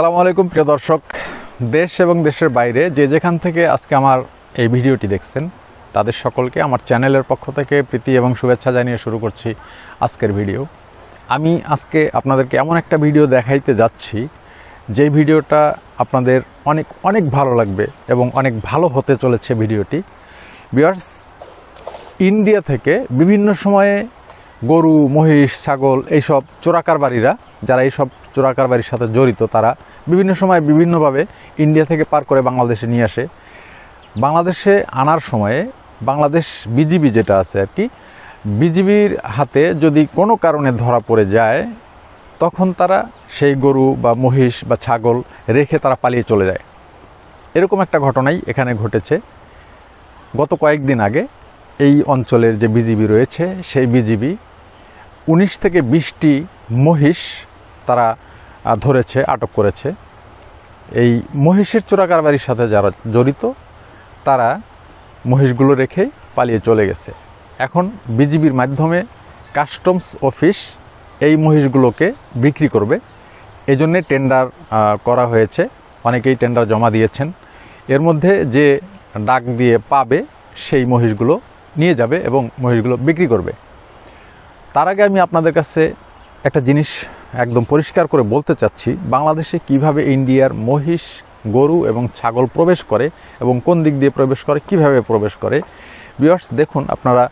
সালামু আলাইকুম, প্রিয় দর্শক। দেশ এবং দেশের বাইরে যে যেখান থেকে আজকে আমার এই ভিডিওটি দেখছেন, তাদের সকলকে আমার চ্যানেলের পক্ষ থেকে প্রীতি এবং শুভেচ্ছা জানিয়ে শুরু করছি আজকের ভিডিও। আমি আজকে আপনাদেরকে এমন একটা ভিডিও দেখাইতে যাচ্ছি যেই ভিডিওটা আপনাদের অনেক অনেক ভালো লাগবে এবং অনেক ভালো হতে চলেছে ভিডিওটি। বিয়ার্স, ইন্ডিয়া থেকে বিভিন্ন সময়ে গরু, মহিষ, ছাগল এইসব চোরাকারবারীরা, যারা এইসব চোরাকারবারির সাথে জড়িত, তারা বিভিন্ন সময় বিভিন্নভাবে ইন্ডিয়া থেকে পার করে বাংলাদেশে নিয়ে আসে। বাংলাদেশে আনার সময়ে বাংলাদেশ বিজিবি যেটা আছে আর কি, বিজিবির হাতে যদি কোনো কারণে ধরা পড়ে যায়, তখন তারা সেই গরু বা মহিষ বা ছাগল রেখে তারা পালিয়ে চলে যায়। এরকম একটা ঘটনাই এখানে ঘটেছে। গত কয়েকদিন আগে এই অঞ্চলের যে বিজিবি রয়েছে, সেই বিজিবি উনিশ থেকে বিশটি মহিষ তারা ধরেছে, আটক করেছে। এই মহিষের চোরাকারবারির সাথে যারা জড়িত, তারা মহিষগুলো রেখে পালিয়ে চলে গেছে। এখন বিজিবির মাধ্যমে কাস্টমস অফিস এই মহিষগুলোকে বিক্রি করবে। এজন্যে টেন্ডার করা হয়েছে। অনেকেই টেন্ডার জমা দিয়েছেন। এর মধ্যে যে ডাক দিয়ে পাবে, সেই মহিষগুলো নিয়ে যাবে এবং মহিষগুলো বিক্রি করবে। তার আগে আমি আপনাদের কাছে একটা জিনিস একদম পরিষ্কার করে বলতে চাচ্ছি, বাংলাদেশে কীভাবে ইন্ডিয়ার মহিষ, গরু এবং ছাগল প্রবেশ করে এবং কোন দিক দিয়ে প্রবেশ করে, কীভাবে প্রবেশ করে? বিয়ার্স দেখুন, আপনারা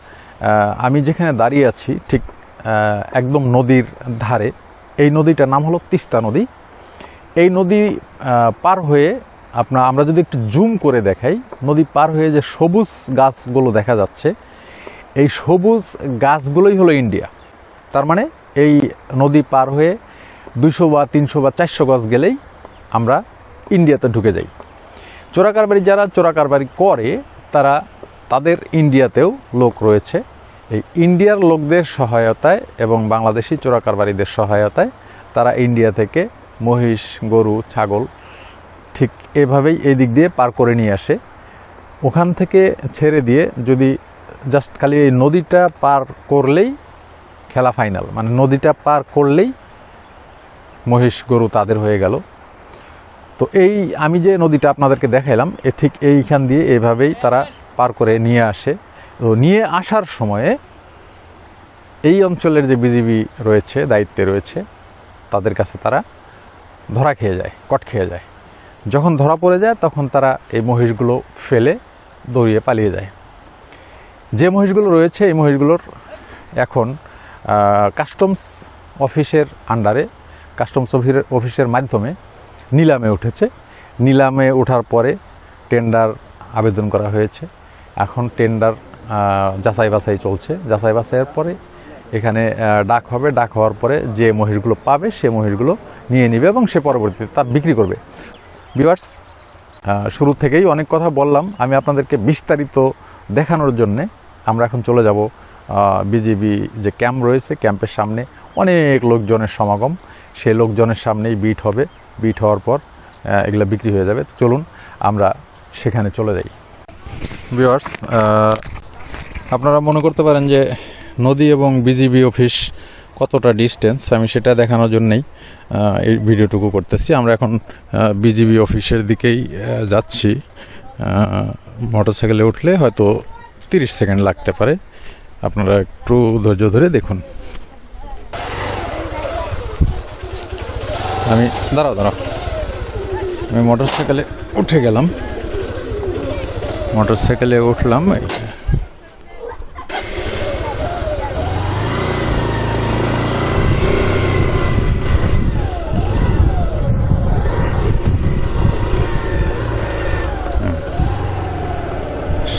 আমি যেখানে দাঁড়িয়ে আছি, ঠিক একদম নদীর ধারে, এই নদীটার নাম হলো তিস্তা নদী। এই নদী পার হয়ে আপনার, আমরা যদি একটু জুম করে দেখাই, নদী পার হয়ে যে সবুজ গাছগুলো দেখা যাচ্ছে এই সবুজ গাছগুলোই হলো ইন্ডিয়া। তার মানে এই নদী পার হয়ে দুশো বা তিনশো বা চারশো গাছ গেলেই আমরা ইন্ডিয়াতে ঢুকে যাই। চোরাকারবারি যারা চোরাকারবারি করে, তারা তাদের ইন্ডিয়াতেও লোক রয়েছে। এই ইন্ডিয়ার লোকদের সহায়তায় এবং বাংলাদেশি চোরাকারবারিদের সহায়তায় তারা ইন্ডিয়া থেকে মহিষ, গরু, ছাগল ঠিক এভাবেই এই দিক দিয়ে পার করে নিয়ে আসে। ওখান থেকে ছেড়ে দিয়ে যদি জাস্ট খালি এই নদীটা পার করলেই খেলা ফাইনাল মানে নদীটা পার করলেই মহিষ গরু তাদের হয়ে গেল। তো এই আমি যে নদীটা আপনাদেরকে দেখাইলাম, এ ঠিক এইখান দিয়ে এইভাবেই তারা পার করে নিয়ে আসে। তো নিয়ে আসার সময়ে এই অঞ্চলের যে বিজিবি রয়েছে, দায়িত্বে রয়েছে, তাদের কাছে তারা ধরা খেয়ে যায়, কট খেয়ে যায়। যখন ধরা পড়ে যায়, তখন তারা এই মহিষগুলো ফেলে দৌড়িয়ে পালিয়ে যায়। যে মহিষগুলো রয়েছে, এই মহিষগুলোর এখন কাস্টমস অফিসের আন্ডারে কাস্টমস অফিসের অফিসের মাধ্যমে নিলামে উঠেছে। নিলামে ওঠার পরে টেন্ডার আবেদন করা হয়েছে। এখন টেন্ডার যাচাই বাছাই চলছে। যাচাই বাছাইয়ের পরে এখানে ডাক হবে। ডাক হওয়ার পরে যে মহিষগুলো পাবে, সে মহিষগুলো নিয়ে নেবে এবং সে পরবর্তীতে তার বিক্রি করবে। ভিউয়ার্স শুরু থেকেই অনেক কথা বললাম। আমি আপনাদেরকে বিস্তারিত দেখানোর জন্যে আমরা এখন চলে যাব বিজিবি যে ক্যাম্প রয়েছে, ক্যাম্পের সামনে অনেক লোকজনের সমাগম। সেই লোকজনের সামনেই বিট হবে। বিট হওয়ার পর এগুলো বিক্রি হয়ে যাবে। চলুন আমরা সেখানে চলে যাই। ভিউয়ার্স আপনারা মনে করতে পারেন যে নদী এবং বিজিবি অফিস কতটা ডিস্টেন্স, আমি সেটা দেখানোর জন্যেই এই ভিডিওটুকু করতেছি। আমরা এখন বিজিবি অফিসের দিকেই যাচ্ছি। মোটর সাইকেলে উঠলে হয়তো তিরিশ সেকেন্ড লাগতে পারে। আপনারা একটু ধৈর্য ধরে দেখুন। আমি, দাঁড়াও দাঁড়াও। আমি মোটর সাইকেলে উঠে গেলাম। মোটর সাইকেলে উঠলাম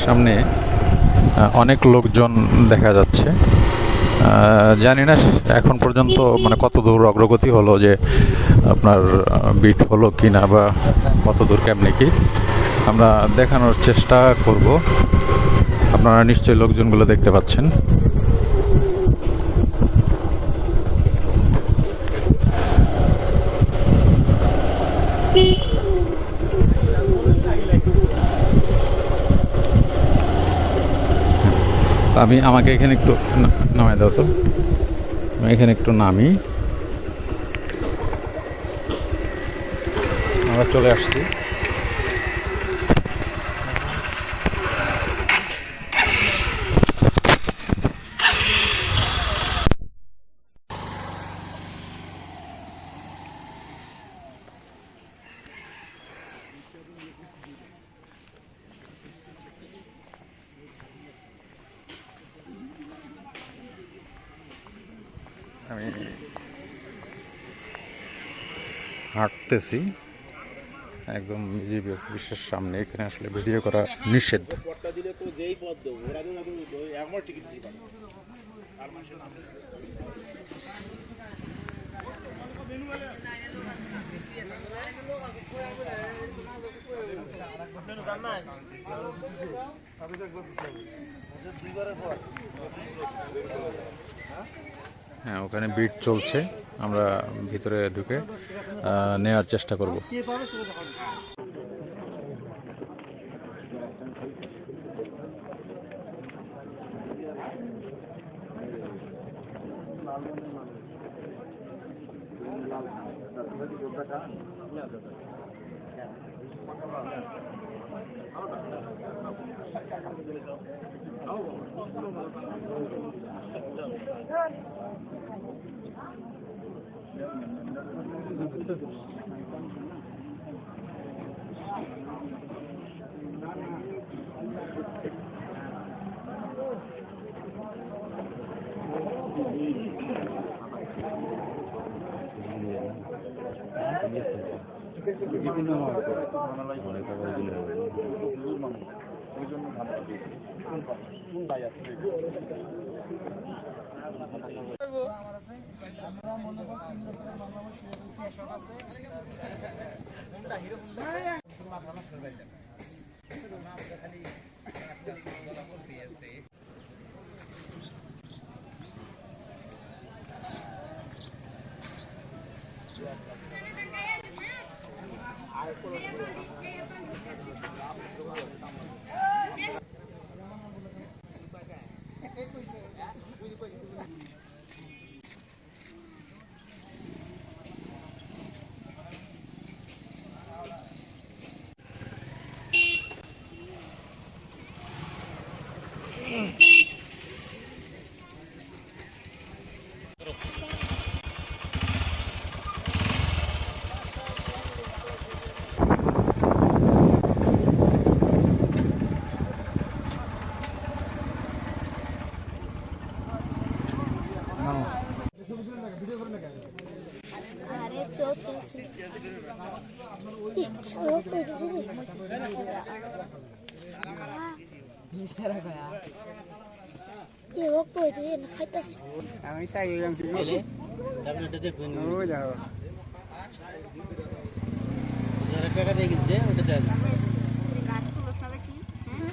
সামনে অনেক লোকজন দেখা যাচ্ছে। জানি না এখন পর্যন্ত মানে কত দূর অগ্রগতি হলো যে আপনার বিট হলো কি না বা কত দূর কেমনে কি। আমরা দেখানোর চেষ্টা করব। আপনারা নিশ্চয়ই লোকজনগুলো দেখতে পাচ্ছেন। আমি আমাকে এখানে একটু নামাই দাও তো। আমি এখানে একটু নামি। আমরা চলে আসছি। হাঁটতেছি। একদম বিজেপি অফিসের সামনে। এখানে আসলে ভিডিও করা নিষেধ। দিতে পারে হ্যাঁ ওখানে বিট চলছে। আমরা ভিতরে ঢুকে নেওয়ার চেষ্টা করব। আরে চল চল চল ই সরক কইতেছে আমি চাই টাকা দিয়ে কিনছে ওটা দেখ গাছ তুলো সবেছি হ্যাঁ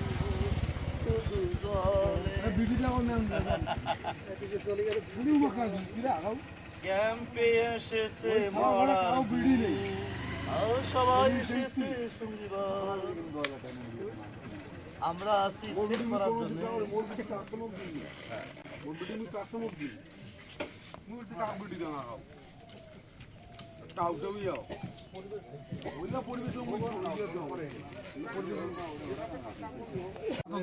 ক্যাম্পে এসেছে মরা সবাই এসেছে আমরা আসি সেট করার জন্য।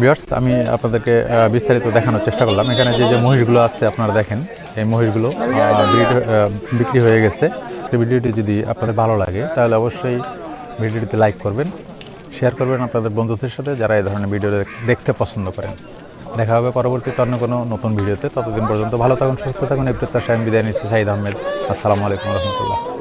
বিয়ার্স আমি আপনাদেরকে বিস্তারিত দেখানোর চেষ্টা করলাম। এখানে যে যে মহিষগুলো আছে, আপনারা দেখেন। এই মহিষগুলো বিক্রি হয়ে গেছে। ভিডিওটি যদি আপনাদের ভালো লাগে, তাহলে অবশ্যই ভিডিওটিতে লাইক করবেন। শেয়ার করবেন আপনাদের বন্ধুদের সাথে যারা এই ধরনের ভিডিও দেখতে পছন্দ করেন। দেখা হবে পরবর্তীতে অন্য কোনো নতুন ভিডিওতে ততদিন পর্যন্ত ভালো থাকুন, সুস্থ থাকুন। এই প্রত্যাশায় আমি বিদায় নিচ্ছি, সাইদ আহমেদ। আসসালামু আলাইকুম রহমতুল্লাহ।